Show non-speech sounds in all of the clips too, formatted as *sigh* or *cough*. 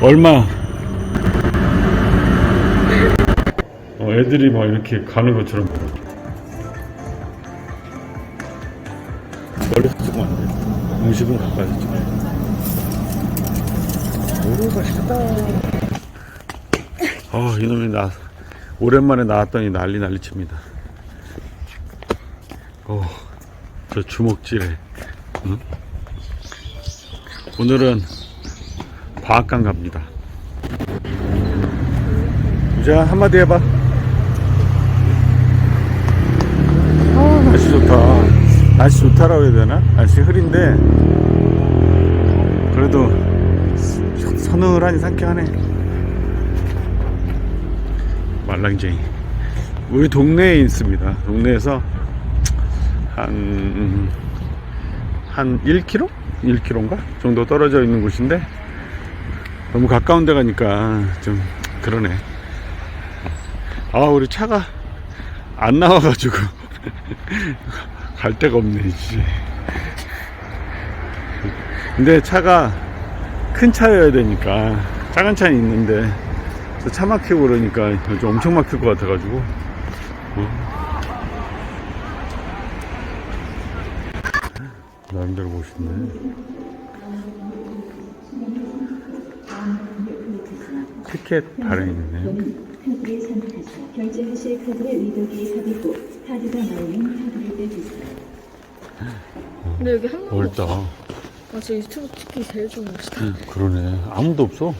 얼마? 어, 애들이 막 이렇게 가는 것처럼. 멀리서 찍으면 안 돼. 음식은 가까이서 찍어. 오, 맛있겠다. 아, 이놈이 나, 오랜만에 나왔더니 난리 난리 칩니다. 어, 저 주먹질에. 응? 오늘은 과학관 갑니다. 유자 한마디 해봐. 아 날씨 좋다. 날씨 좋다라고 해야 되나? 날씨 흐린데 그래도 서늘하니 상쾌하네. 말랑쟁이. 우리 동네에 있습니다. 동네에서 한, 한 1km? 1km인가? 정도 떨어져 있는 곳인데, 너무 가까운 데 가니까 좀 그러네. 아, 우리 차가 안 나와가지고, *laughs* 갈 데가 없네, 이제. 근데 차가 큰 차여야 되니까, 작은 차는 있는데, 저차 막히고 그러니까 좀 엄청 막힐 것 같아가지고, 어. 나름대로 멋있네. 티켓 발행이 선택하시고 결제하실 삽입 카드가 카드를 빼주세요. 근데 여기 한 명도 넓다. 없어. 아, 저 유튜브 찍기 제일 좋은 곳이다. 응, 그러네. 아무도 없어.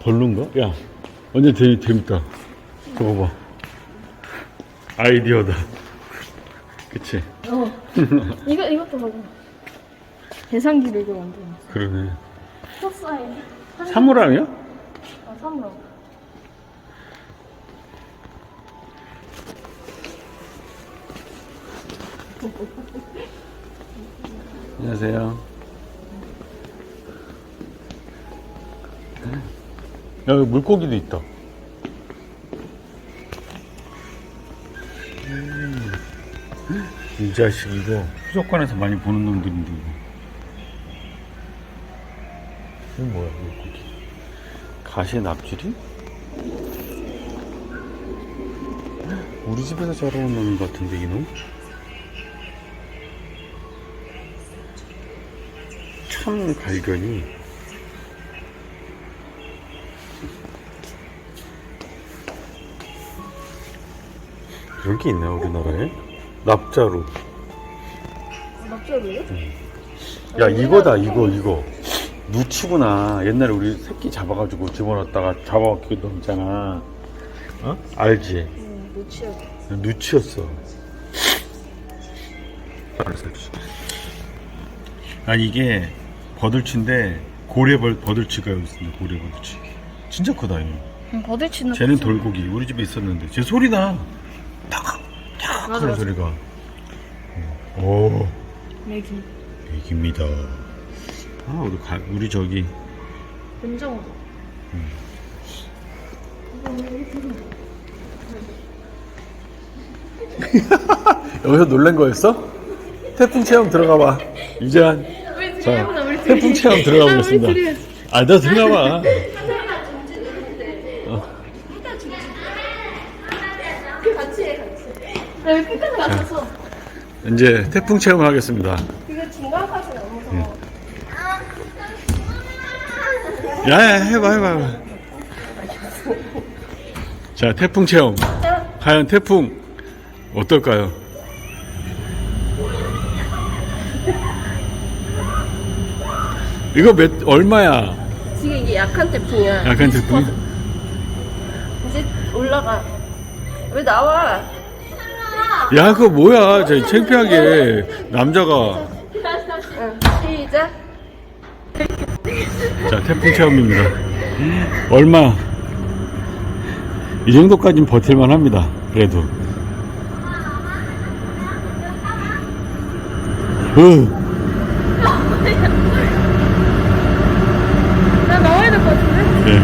별론가? 야, 완전 재, 재밌다. 저거 봐. 아이디어다. *laughs* 그치? 어. *laughs* 이거, 이것도 봐봐. 계산기를 이거 만들어. 그러네. 포사인. 사물함이야? 아, 사물함. 안녕하세요. 여기 물고기도 있다. 음. 이 자식 이거 수족관에서 많이 보는 놈들인데 이거. 이거 뭐야 물고기? 가시의 납질이? 우리 집에서 자라온 놈인 것 같은데 이놈? 참 발견이 이런 게 있나 우리나라에? 납자루 납자루요? 야 이거다 이거 이거 누치구나 옛날에 우리 새끼 잡아가지고 집어넣었다가 잡아먹기도 있잖아 어? 알지? 응, 노치야. 누치였어 아니 이게 버들치인데 고래 벌 버들치가 여기 있습니다 고래 버들치 진짜 크다 이거 응, 버들치는. 쟤는 돌고기 우리 집에 있었는데 쟤 소리나 탁 탁 맞아, 하는 맞아. 소리가 오 메기. 얘기입니다 아 우리 가, 우리 저기. 은정어. *laughs* 여기서 놀란 거였어? 태풍 체험 들어가 봐. 유재한. 자 태풍 체험 들어가 보겠습니다. 아너 들어가 봐. 이제 태풍 체험을 하겠습니다. 이거 중간까지 너무 무서워. 야 야 해봐 해봐 해봐 자 태풍 체험 과연 태풍 어떨까요? 이거 몇 얼마야? 지금 이게 약한 태풍이야. 약한 태풍? 이제 올라가. 왜 나와? 야 그거 뭐야? 저 창피하게 남자가 응, 시작. 자 태풍 체험입니다. 얼마? 이 정도까지는 버틸만 합니다. 그래도. 으. 나 나와야 될 것 같은데? 네.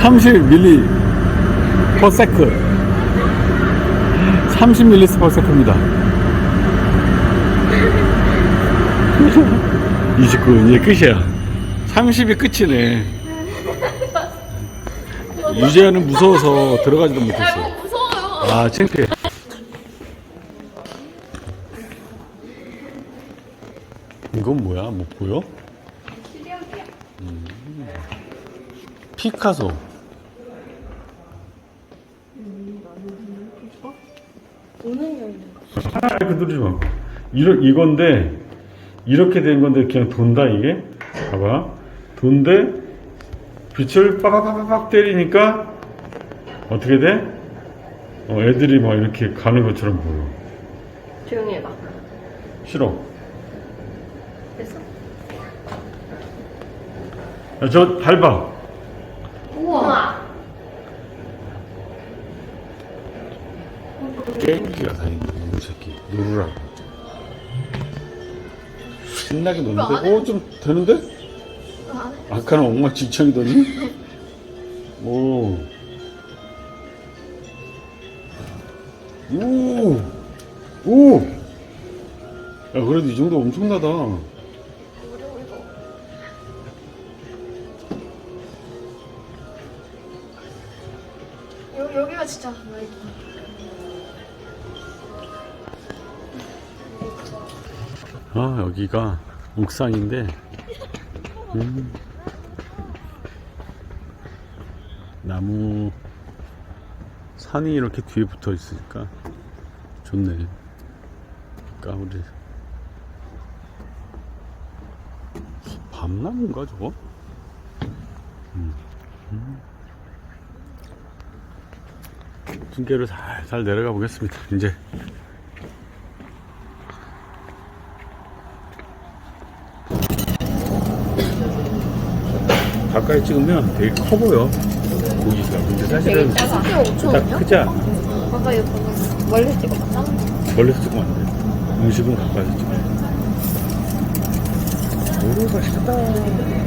30밀리 퍼 세크 30밀리 퍼 세크입니다 *laughs* 29 이제 끝이야 30이 끝이네. 유재현은 무서워서 들어가지도 못했어. 뭐 무서워요. 아, 창피해. 이건 뭐야? 뭐 보여? 음. 피카소. 아, 그 누르지 마. 이러, 이건데, 이렇게 된 건데, 그냥 돈다, 이게? 봐봐. 돈데, 빛을 빠바바바박 때리니까, 어떻게 돼? 어, 애들이 막 이렇게 가는 것처럼 보여. 조용히 해봐. 싫어. 됐어? 야, 저 밟아. 우와. 게임기가 다 있네, 이 새끼. 누르라고. 신나게 안 노는데? 해? 어, 좀 되는데? 아까는 엉망 진창이더니? *laughs* 오. 오. 오. 야, 그래도 이 정도 엄청나다. 여기 여기가 진짜 라이 아, 여기가 옥상인데, 음. 나무, 산이 이렇게 뒤에 붙어 있으니까 좋네. 그러니까 우리 밤나무인가 저거? 음. 음. 핑계를 살살 내려가 보겠습니다. 이제 가까이 찍으면 되게 커 보여 고기가 근데 사실은 작아. 딱 5천원이요? 크지 않아 가까이 보면 멀리 찍어봐. 작은 거. 멀리서 찍으면 안돼 음식은 가까이서 찍어 오 맛있겠다